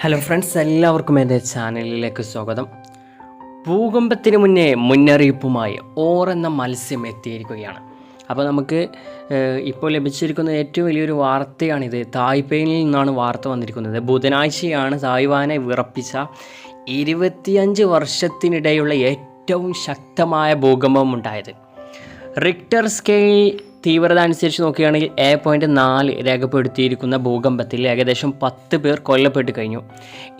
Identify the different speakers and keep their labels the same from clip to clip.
Speaker 1: Hello friends എല്ലാവർക്കും എന്റെ ചാനലിലേക്ക് സ്വാഗതം. ഭൂകമ്പത്തിന് മുന്നേ മുന്നറിയിപ്പുമായി ഓർ എന്ന മത്സ്യം എത്തിയിരിക്കുകയാണ്. അപ്പോൾ നമുക്ക് ഇപ്പോൾ ലഭിച്ചിരിക്കുന്ന ഏറ്റവും വലിയൊരു വാർത്തയാണിത് തായ്പേനിൽ നിന്നാണ് വാർത്ത വന്നിരിക്കുന്നത്. ബുധനാഴ്ചയാണ് തായ്വാനെ വിറപ്പിച്ച ഇരുപത്തിയഞ്ച് വർഷത്തിനിടെയുള്ള ഏറ്റവും ശക്തമായ ഭൂകമ്പം ഉണ്ടായത്. റിക്ടർ സ്കെയിൽ തീവ്രത അനുസരിച്ച് നോക്കുകയാണെങ്കിൽ എ പോയിന്റ് നാല് രേഖപ്പെടുത്തിയിരിക്കുന്ന ഭൂകമ്പത്തിൽ ഏകദേശം പത്ത് പേർ കൊല്ലപ്പെട്ട് കഴിഞ്ഞു.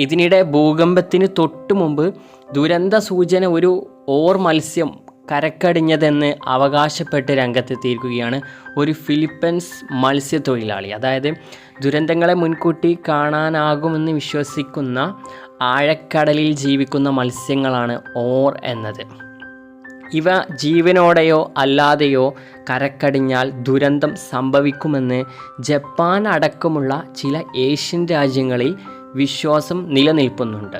Speaker 1: ഇതിനിടെ ഭൂകമ്പത്തിന് തൊട്ടു മുമ്പ് ദുരന്ത സൂചന ഒരു ഓർ മത്സ്യം കരക്കടിഞ്ഞതെന്ന് അവകാശപ്പെട്ട് രംഗത്തെത്തിയിരിക്കുകയാണ് ഒരു ഫിലിപ്പൻസ് മത്സ്യത്തൊഴിലാളി. അതായത് ദുരന്തങ്ങളെ മുൻകൂട്ടി കാണാനാകുമെന്ന് വിശ്വസിക്കുന്ന ആഴക്കടലിൽ ജീവിക്കുന്ന മത്സ്യങ്ങളാണ് ഓർ എന്നത്. ഇവ ജീവനോടെയോ അല്ലാതെയോ കരക്കടിഞ്ഞാൽ ദുരന്തം സംഭവിക്കുമെന്ന് ജപ്പാൻ അടക്കമുള്ള ചില ഏഷ്യൻ രാജ്യങ്ങളിൽ വിശ്വാസം നിലനിൽക്കുന്നുണ്ട്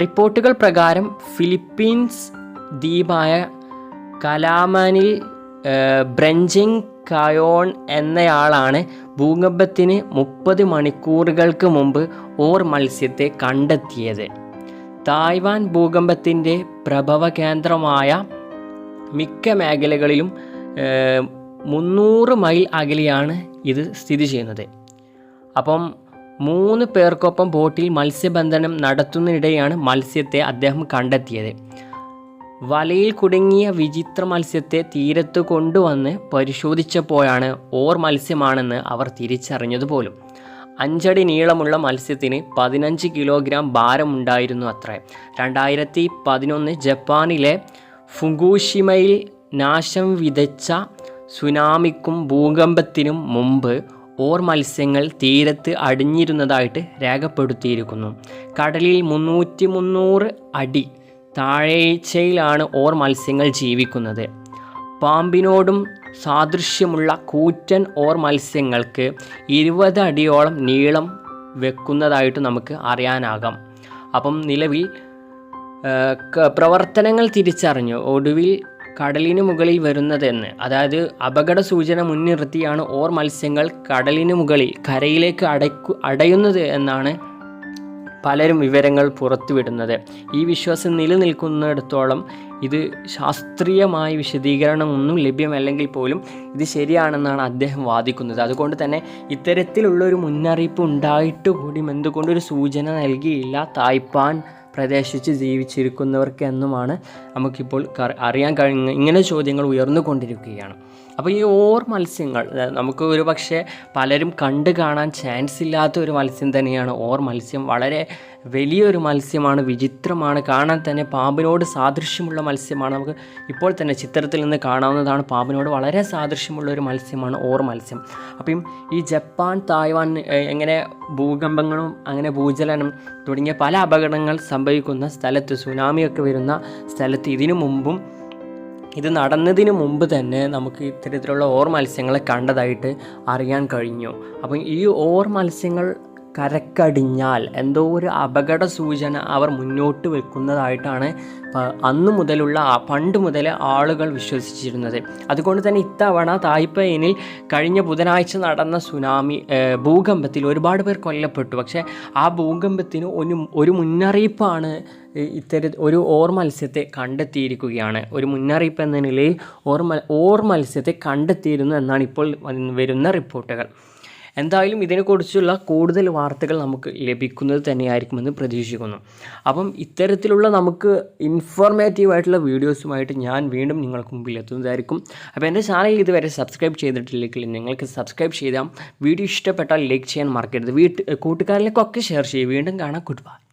Speaker 1: റിപ്പോർട്ടുകൾ പ്രകാരം ഫിലിപ്പീൻസ് ദ്വീപായ കലാമാനിൽ ബ്രഞ്ചിങ് കയോൺ എന്നയാളാണ് ഭൂകമ്പത്തിന് മുപ്പത് മണിക്കൂറുകൾക്ക് മുമ്പ് ഓർ മത്സ്യത്തെ കണ്ടെത്തിയത്. തായ്വാൻ ഭൂകമ്പത്തിന്റെ പ്രഭവ കേന്ദ്രമായ മിക്ക മേഖലകളിലും മുന്നൂറ് മൈൽ അകലെയാണ് ഇത് സ്ഥിതി ചെയ്യുന്നത്. അപ്പം മൂന്ന് പേർക്കൊപ്പം ബോട്ടിൽ മത്സ്യബന്ധനം നടത്തുന്നതിനിടെയാണ് മത്സ്യത്തെ അദ്ദേഹം കണ്ടെത്തിയത്. വലയിൽ കുടുങ്ങിയ വിചിത്ര മത്സ്യത്തെ തീരത്ത് കൊണ്ടുവന്ന് പരിശോധിച്ചപ്പോഴാണ് ഓർ മത്സ്യമാണെന്ന് അവർ തിരിച്ചറിഞ്ഞത് പോലും. അഞ്ചടി നീളമുള്ള മത്സ്യത്തിന് പതിനഞ്ച് കിലോഗ്രാം ഭാരമുണ്ടായിരുന്നു അത്രേ. രണ്ടായിരത്തി പതിനൊന്ന് ജപ്പാനിലെ ഫുഗൂഷിമയിൽ നാശം വിതച്ച സുനാമിക്കും ഭൂകമ്പത്തിനും മുമ്പ് ഓർ മത്സ്യങ്ങൾ തീരത്ത് അടിഞ്ഞിരുന്നതായിട്ട് രേഖപ്പെടുത്തിയിരിക്കുന്നു. കടലിൽ മുന്നൂറ്റി മുന്നൂറ് അടി താഴേച്ചയിലാണ് ഓർ മത്സ്യങ്ങൾ ജീവിക്കുന്നത്. പാമ്പിനോടും സാദൃശ്യമുള്ള കൂറ്റൻ ഓർ മത്സ്യങ്ങൾക്ക് ഇരുപത് അടിയോളം നീളം വെക്കുന്നതായിട്ട് നമുക്ക് അറിയാനാകാം. അപ്പം നിലവിൽ പ്രവർത്തനങ്ങൾ തിരിച്ചറിഞ്ഞു. ഒടുവിൽ കടലിന് മുകളിൽ വരുന്നതെന്ന്. അതായത് അപകട സൂചന മുൻനിർത്തിയാണ് ഓർ മത്സ്യങ്ങൾ കടലിന് മുകളിൽ കരയിലേക്ക് അടയ്ക്കു അടയുന്നത് എന്നാണ് പലരും വിവരങ്ങൾ പുറത്തുവിടുന്നത്. ഈ വിശ്വാസം നിലനിൽക്കുന്നിടത്തോളം ഇത് ശാസ്ത്രീയമായ വിശദീകരണമൊന്നും ലഭ്യമല്ലെങ്കിൽ പോലും ഇത് ശരിയാണെന്നാണ് അദ്ദേഹം വാദിക്കുന്നത്. അതുകൊണ്ട് തന്നെ ഇത്തരത്തിലുള്ളൊരു മുന്നറിയിപ്പ് ഉണ്ടായിട്ട് കൂടിയും എന്തുകൊണ്ടൊരു സൂചന നൽകിയില്ല? തായ്പാൻ പ്രദേശിച്ച് ജീവിച്ചിരിക്കുന്നവർക്ക് എന്നുമാണ് നമുക്കിപ്പോൾ അറിയാൻ കഴിഞ്ഞ ഇങ്ങനെ ചോദ്യങ്ങൾ ഉയർന്നുകൊണ്ടിരിക്കുകയാണ് അപ്പോൾ ഈ ഓർ മത്സ്യങ്ങൾ നമുക്ക് ഒരു പക്ഷേ പലരും കണ്ടു കാണാൻ ചാൻസ് ഇല്ലാത്ത ഒരു മത്സ്യം തന്നെയാണ് ഓർ മത്സ്യം. വളരെ വലിയൊരു മത്സ്യമാണ് വിചിത്രമാണ്. കാണാൻ തന്നെ പാമ്പിനോട് സാദൃശ്യമുള്ള മത്സ്യമാണ്. നമുക്ക് ഇപ്പോൾ തന്നെ ചിത്രത്തിൽ നിന്ന് കാണാവുന്നതാണ് പാമ്പിനോട് വളരെ സാദൃശ്യമുള്ള ഒരു മത്സ്യമാണ് ഓർ മത്സ്യം. അപ്പം ഈ ജപ്പാൻ തായ്വാൻ എങ്ങനെ ഭൂകമ്പങ്ങളും അങ്ങനെ ഭൂചലനം തുടങ്ങിയ പല അപകടങ്ങൾ സംഭവിക്കുന്ന സ്ഥലത്ത് സുനാമിയൊക്കെ വരുന്ന സ്ഥലത്ത് ഇതിനു മുമ്പും ഇത് നടന്നതിന് മുമ്പ് തന്നെ നമുക്ക് ഇത്തരത്തിലുള്ള ഓർ മത്സ്യങ്ങളെ കണ്ടതായിട്ട് അറിയാൻ കഴിഞ്ഞു. അപ്പം ഈ ഓർ മത്സ്യങ്ങൾ കരക്കടിഞ്ഞാൽ. എന്തോ ഒരു അപകട സൂചന അവർ മുന്നോട്ട് വെക്കുന്നതായിട്ടാണ് അന്നു മുതലുള്ള പണ്ട് മുതൽ ആളുകൾ വിശ്വസിച്ചിരുന്നത്. അതുകൊണ്ട് തന്നെ ഇത്തവണ തായ്പയിനിൽ കഴിഞ്ഞ ബുധനാഴ്ച നടന്ന സുനാമി ഭൂകമ്പത്തിൽ ഒരുപാട് പേർ കൊല്ലപ്പെട്ടു. പക്ഷേ ആ ഭൂകമ്പത്തിന് ഒരു ഒരു മുന്നറിയിപ്പാണ് ഇത്തര ഒരു ഓർ മത്സ്യത്തെ കണ്ടെത്തിയിരിക്കുകയാണ്. ഒരു മുന്നറിയിപ്പ് എന്ന നിലയിൽ ഓർ ഓർ മത്സ്യത്തെ കണ്ടെത്തിയിരുന്നു എന്നാണ് ഇപ്പോൾ വരുന്ന റിപ്പോർട്ടുകൾ. എന്തായാലും ഇതിനെക്കുറിച്ചുള്ള കൂടുതൽ വാർത്തകൾ നമുക്ക് ലഭിക്കുന്നത് തന്നെയായിരിക്കുമെന്ന് പ്രതീക്ഷിക്കുന്നു. അപ്പം ഇത്തരത്തിലുള്ള നമുക്ക് ഇൻഫോർമേറ്റീവ് ആയിട്ടുള്ള വീഡിയോസുമായിട്ട് ഞാൻ വീണ്ടും നിങ്ങൾക്ക് മുമ്പിൽ എത്തുന്നതായിരിക്കും. അപ്പോൾ എന്റെ ചാനൽ ഇതുവരെ സബ്സ്ക്രൈബ് ചെയ്തിട്ടില്ലെങ്കിൽ നിങ്ങൾക്ക് സബ്സ്ക്രൈബ് ചെയ്താൽ വീഡിയോ ഇഷ്ടപ്പെട്ടാൽ ലൈക്ക് ചെയ്യാൻ മറക്കരുത്. വീട്ട് കൂട്ടുകാരിലേക്കൊക്കെ ഷെയർ ചെയ്യും വീണ്ടും കാണാം. Good bye